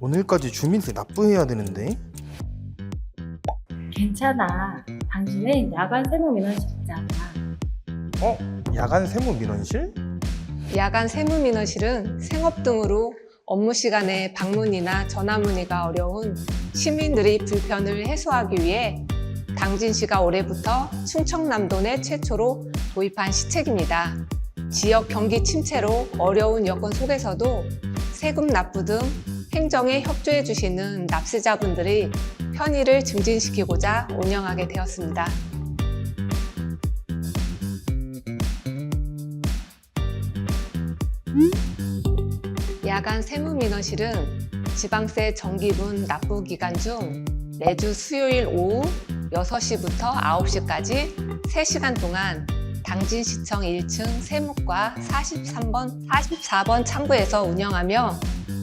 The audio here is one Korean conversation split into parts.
오늘까지 주민세 납부해야 되는데 괜찮아. 당신은 야간 세무 민원실 있잖아. 어? 야간 세무 민원실? 야간 세무민원실은 생업 등으로 업무 시간에 방문이나 전화 문의가 어려운 시민들의 불편을 해소하기 위해 당진시가 올해부터 충청남도 내 최초로 도입한 시책입니다. 지역 경기 침체로 어려운 여건 속에서도 세금 납부 등 행정에 협조해 주시는 납세자분들의 편의를 증진시키고자 운영하게 되었습니다. 야간 세무민원실은 지방세 정기분 납부 기간 중 매주 수요일 오후 6시부터 9시까지 3시간 동안 당진시청 1층 세무과 43번, 44번 창구에서 운영하며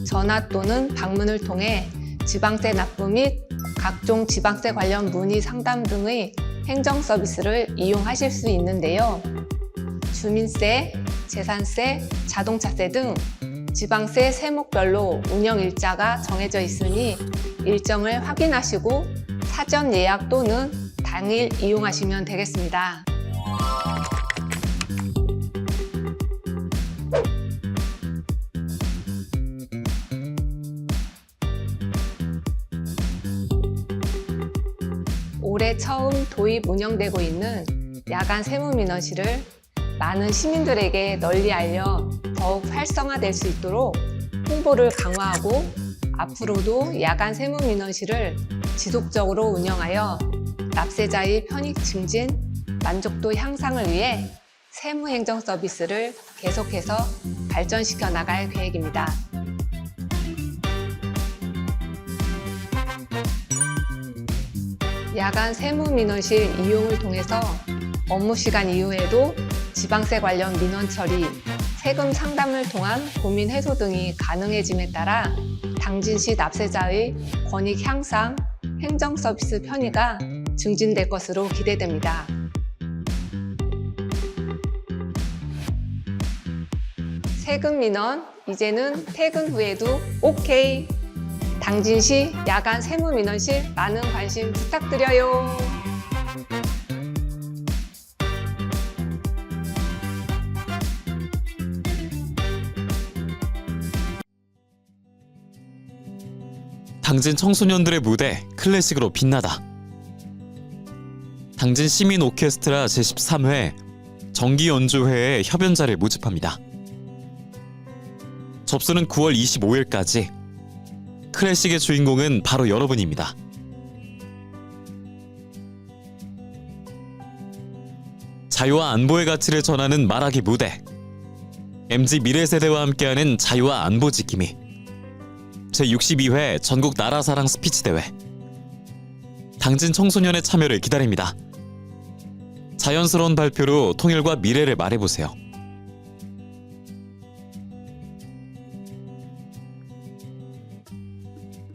전화 또는 방문을 통해 지방세 납부 및 각종 지방세 관련 문의 상담 등의 행정 서비스를 이용하실 수 있는데요. 주민세, 재산세, 자동차세 등 지방세 세목별로 운영 일자가 정해져 있으니 일정을 확인하시고 사전 예약 또는 당일 이용하시면 되겠습니다. 올해 처음 도입 운영되고 있는 야간 세무민원실을 많은 시민들에게 널리 알려 더욱 활성화될 수 있도록 홍보를 강화하고 앞으로도 야간 세무민원실을 지속적으로 운영하여 납세자의 편익 증진, 만족도 향상을 위해 세무행정 서비스를 계속해서 발전시켜 나갈 계획입니다. 야간 세무민원실 이용을 통해서 업무 시간 이후에도 지방세 관련 민원 처리, 세금 상담을 통한 고민 해소 등이 가능해짐에 따라 당진시 납세자의 권익 향상, 행정 서비스 편의가 증진될 것으로 기대됩니다. 세금 민원 이제는 퇴근 후에도 오케이. 당진시 야간 세무 민원실 많은 관심 부탁드려요. 당진 청소년들의 무대 클래식으로 빛나다. 당진 시민 오케스트라 제13회 정기 연주회에 협연자를 모집합니다. 접수는 9월 25일까지. 클래식의 주인공은 바로 여러분입니다. 자유와 안보의 가치를 전하는 말하기 무대. MZ 미래 세대와 함께하는 자유와 안보 지킴이. 제62회 전국 나라사랑 스피치 대회. 당진 청소년의 참여를 기다립니다. 자연스러운 발표로 통일과 미래를 말해보세요.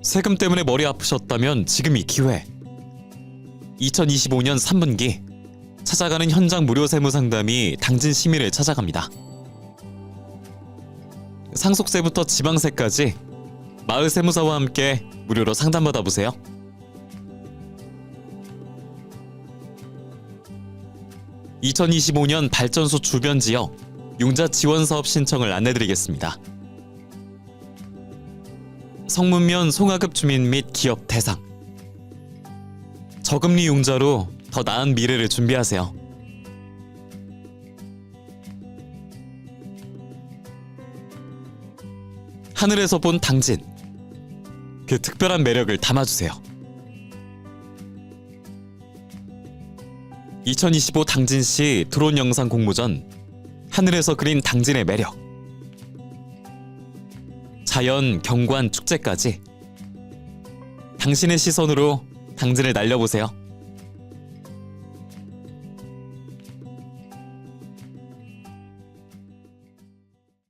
세금 때문에 머리 아프셨다면 지금이 기회. 2025년 3분기 찾아가는 현장 무료 세무 상담이 당진 시민을 찾아갑니다. 상속세부터 지방세까지 마을 세무사와 함께 무료로 상담받아 보세요. (2025년) 발전소 주변 지역 융자 지원 사업 신청을 안내드리겠습니다. 성문면 송하급 주민 및 기업 대상 저금리 융자로 더 나은 미래를 준비하세요. 하늘에서 본 당진 그 특별한 매력을 담아주세요. 2025 당진시 드론 영상 공모전 하늘에서 그린 당진의 매력 자연, 경관, 축제까지 당신의 시선으로 당진을 날려보세요.